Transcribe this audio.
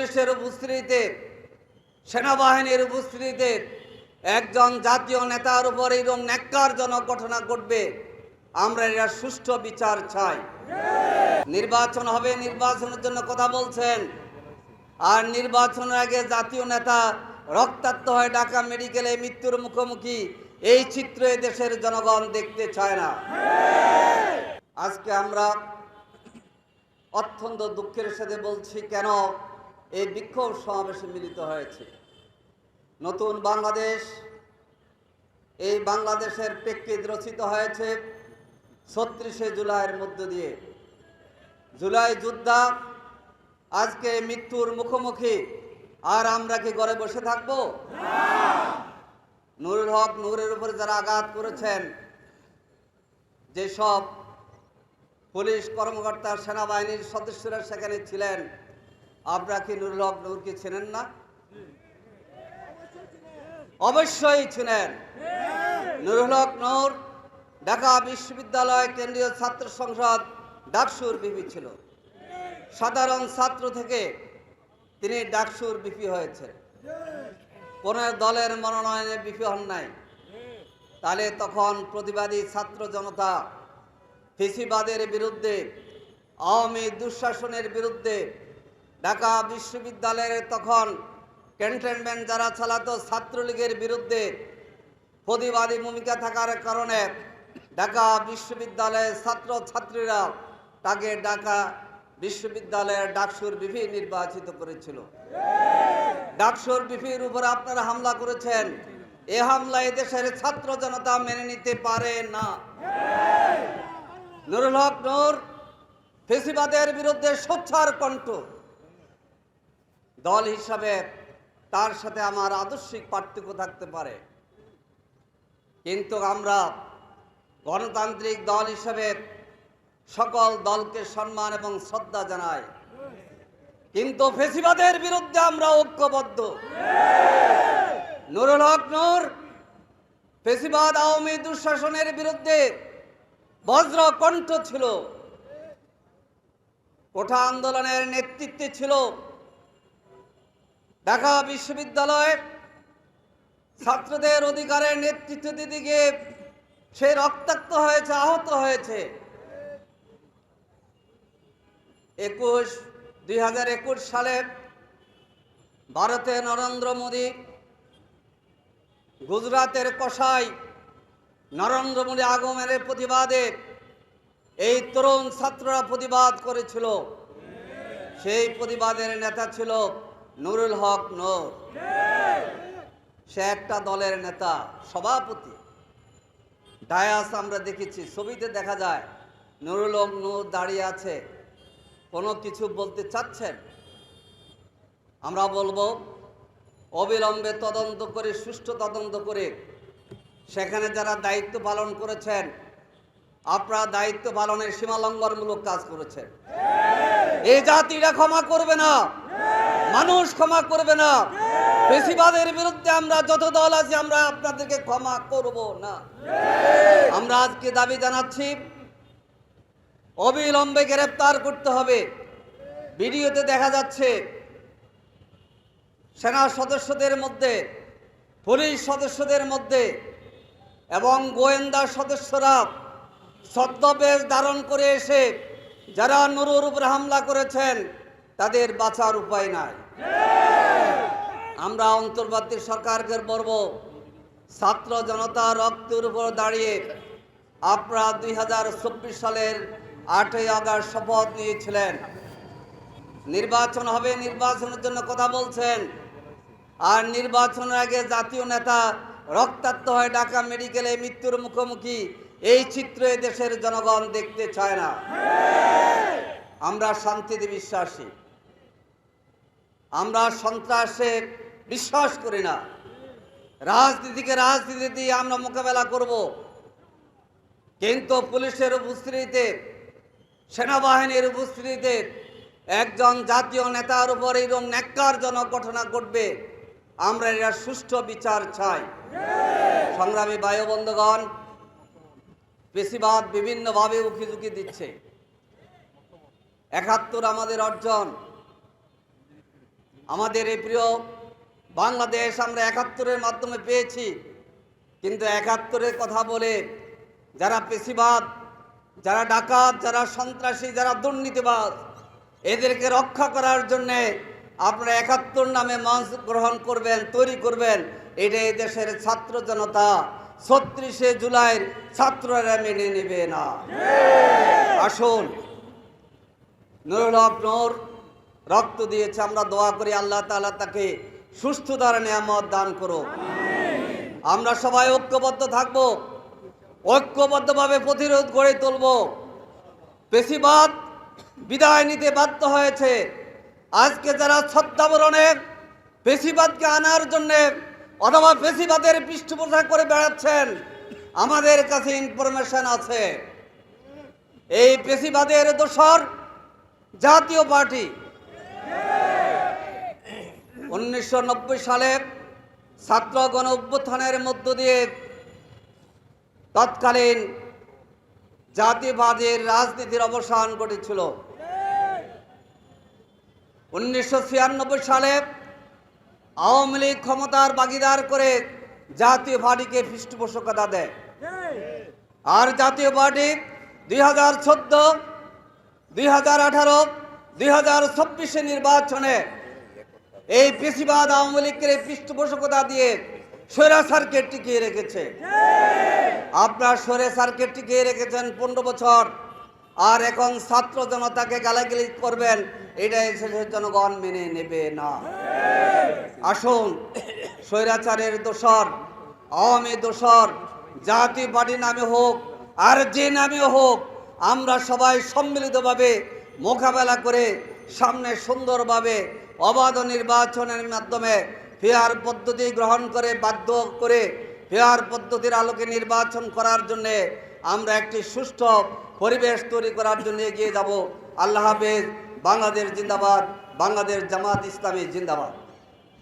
পুলিশের উপস্থিতিতে, সেনাবাহিনীর উপস্থিতিতে একজন জাতীয় নেতার উপর এরকম ন্যাক্কারজনক ঘটনা ঘটবে, আমরা এরা সুষ্ঠু বিচার চাই। নির্বাচন হবে, নির্বাচনের জন্য কথা বলছেন। আর নির্বাচনের আগে জাতীয় নেতা রক্তাক্ত হয়ে ঢাকা মেডিকেলে মৃত্যুর মুখোমুখি, এই চিত্র দেশের জনগণ দেখতে চায় না। আজকে আমরা অত্যন্ত দুঃখের সাথে বলছি, কেন এই বিক্ষোভ সমাবেশে মিলিত হয়েছে। নতুন বাংলাদেশ, এই বাংলাদেশের প্রেক্ষিত রচিত হয়েছে ছত্রিশে জুলাইয়ের মধ্য দিয়ে। জুলাই যোদ্ধা, আজকে মৃত্যুর মুখোমুখি। আর আমরা কি ঘরে বসে থাকব? নুরুল হক নূরের উপরে যারা আঘাত করেছেন, যেসব পুলিশ কর্মকর্তা, সেনাবাহিনীর সদস্যরা সেখানে ছিলেন আপনারা কি নুরুল হক নূরকে চেনেন না? অবশ্যই ছিলেন নুরুল হক নূর, ঢাকা বিশ্ববিদ্যালয় কেন্দ্রীয় ছাত্র সংসদ ডাকসুর বিপি ছিল। সাধারণ ছাত্র থেকে তিনি ডাকসুর বিপি হয়েছেন। কোন দলের মনোনয়নে বিপি হন নাই। তাহলে তখন প্রতিবাদী ছাত্র জনতা ফিসিবাদের বিরুদ্ধে, আওয়ামী দুঃশাসনের বিরুদ্ধে ঢাকা বিশ্ববিদ্যালয়ের তখন ক্যান্টনমেন্ট যারা চালাতো ছাত্রলীগের বিরুদ্ধে প্রতিবাদী ভূমিকা থাকার কারণে ঢাকা বিশ্ববিদ্যালয়ের ছাত্র ছাত্রীরা তাকে ঢাকা বিশ্ববিদ্যালয়ের ডাকসুর বিপি নির্বাচিত করেছিল। ডাকসুর বিপির উপর আপনারা হামলা করেছেন। এ হামলা দেশের ছাত্র জনতা মেনে নিতে পারে না। নুরুল হক নূর ফেসিবাদের বিরুদ্ধে সোচ্চার কণ্ঠ। দল হিসাবে তার সাথে আমার আদর্শিক পার্থক্য থাকতে পারে। কিন্তু আমরা গণতান্ত্রিক দল হিসাবে সকল দলকে সম্মান এবং শ্রদ্ধা জানাই। কিন্তু ফেসিবাদের বিরুদ্ধে আমরা ঐক্যবদ্ধ। নুরুল হক নূর ফেসিবাদ আওয়ামী দুঃশাসনের বিরুদ্ধে বজ্র কণ্ঠ ছিল। কোঠা আন্দোলনের নেতৃত্বে ছিল ঢাকা বিশ্ববিদ্যালয় ছাত্রদের অধিকারের নেতৃত্ব দিতে গিয়ে সে রক্তাক্ত হয়েছে, আহত হয়েছে। একুশ, দুই একুশ সালে ভারতে নরেন্দ্র মোদী গুজরাতের কষাই নরেন্দ্র মোদী আগমনের প্রতিবাদে এই তরুণ ছাত্ররা প্রতিবাদ করেছিল। সেই প্রতিবাদের নেতা ছিল নুরুল হক নূর। সে একটা দলের নেতা, সভাপতি। ডায়াস আমরা দেখেছি, ছবিতে দেখা যায় নুরুল হক নূর দাঁড়িয়ে আছে, কোনো কিছু বলতে চাচ্ছেন? আমরা বলব, অবিলম্বে তদন্ত করে, সুষ্ঠু তদন্ত করে, সেখানে যারা দায়িত্ব পালন করেছেন, আপনারা দায়িত্ব পালনের সীমালঙ্ঘনমূলক কাজ করেছেন। এই জাতিরা ক্ষমা করবে না। মানুষ ক্ষমা করবে না। বেশিবাদের বিরুদ্ধে আমরা যত দল আছি, আমরা আপনাদেরকে ক্ষমা করব না। আমরা আজকে দাবি জানাচ্ছি, অবিলম্বে গ্রেপ্তার করতে হবে। ভিডিওতে দেখা যাচ্ছে, সেনা সদস্যদের মধ্যে, পুলিশ সদস্যদের মধ্যে এবং গোয়েন্দা সদস্যরা ছদ্মবেশ ধারণ করে এসে যারা নুরুর উপরে হামলা করেছেন তাদের বাঁচার উপায় নাই। আমরা অন্তর্বর্তী সরকারকে বলব, ছাত্র জনতা রক্তের উপর দাঁড়িয়ে আপনারা দুই হাজার চব্বিশ সালের আটই আগস্ট শপথ নিয়েছিলেন। নির্বাচন হবে, নির্বাচনের জন্য কথা বলছেন। আর নির্বাচনের আগে জাতীয় নেতা রক্তাক্ত হয় ঢাকা মেডিকেলে মৃত্যুর মুখোমুখি এই চিত্র দেশের জনগণ দেখতে চায় না। আমরা শান্তিতে বিশ্বাসী। আমরা সন্ত্রাসে বিশ্বাস করি না। রাজনীতিকে রাজনীতি দিয়ে আমরা মোকাবেলা করব। কিন্তু পুলিশের উপস্থিতিতে, সেনাবাহিনীর উপস্থিতিতে একজন জাতীয় নেতার উপর এরকম ন্যাক্কারজনক ঘটনা ঘটবে, আমরা এরা সুষ্ঠু বিচার চাই। সংগ্রামী বায়ুবন্ধগণ বেশিরভাগ বিভিন্নভাবে উকিঝুঁকি দিচ্ছে। একাত্তর আমাদের অর্জন। আমাদের এই প্রিয় বাংলাদেশ আমরা একাত্তরের মাধ্যমে পেয়েছি। কিন্তু একাত্তরের কথা বলে যারা পেশিবাদ যারা ডাকাত যারা সন্ত্রাসী যারা দুর্নীতিবাদ এদেরকে রক্ষা করার জন্যে আপনারা একাত্তর নামে মঞ্চ গ্রহণ করবেন তৈরি করবেন। এটা এই দেশের ছাত্র জনতা। ছত্রিশে জুলাইয়ের ছাত্ররা মেনে নেবে না। আসুন নুরুল হক নূর রক্ত দিয়েছে, আমরা দোয়া করি, আল্লাহ তাআলা তাকে সুস্থতার নিয়ামত দান করো আমরা সবাই ঐক্যবদ্ধ থাকব, ঐক্যবদ্ধভাবে প্রতিরোধ গড়ে তুলব। পেশিবাদ বিদায় নিতে বাধ্য হয়েছে। আজকে যারা ছদ্মাবরণে পেশিবাদকে আনার জন্যে অথবা পেশিবাদের পৃষ্ঠপোষক করে বেড়াচ্ছেন, আমাদের কাছে ইনফরমেশন আছে। এই পেশিবাদের দোসর জাতীয় পার্টি উনিশশো নব্বই সালে ছাত্র গণ অভ্যুত্থানের মধ্য দিয়ে তৎকালীন জাতীয়বাদের রাজনীতির অবসান ঘটেছিল। উনিশশো ছিয়ানব্বই সালে আওয়ামী লীগ ক্ষমতার বাগিদার করে জাতীয় পার্টিকে পৃষ্ঠপোষকতা দেয়। আর জাতীয় পার্টি দুই হাজার চোদ্দ, দুই হাজার আঠারো, দুই হাজার চব্বিশে নির্বাচনে এই পেশিবাদ আওয়ামী লীগের এই পৃষ্ঠপোষকতা দিয়ে স্বৈরাচারকে টিকিয়ে রেখেছে। আপনার স্বৈরাচারকে টিকিয়ে রেখেছেন পনেরো বছর। আর এখন ছাত্র জনতাকে গালাগালি করবেন এটা এসেছে জনগণ মেনে নেবে না। আসুন স্বৈরাচারের দোসর আওয়ামী দোসর জাতি পার্টি নামে হোক, আর যে নামে হোক, আমরা সবাই সম্মিলিতভাবে মোকাবেলা করে সামনে সুন্দরভাবে অবাধ নির্বাচনের মাধ্যমে ফেয়ার পদ্ধতি গ্রহণ করে, বাধ্য করে ফেয়ার পদ্ধতির আলোকে নির্বাচন করার জন্যে আমরা একটি সুষ্ঠ পরিবেশ তৈরি করার জন্য এগিয়ে যাব। আল্লাহ হাফেজ, বাংলাদেশ জিন্দাবাদ, বাংলাদেশ জামাত ইসলামী জিন্দাবাদ।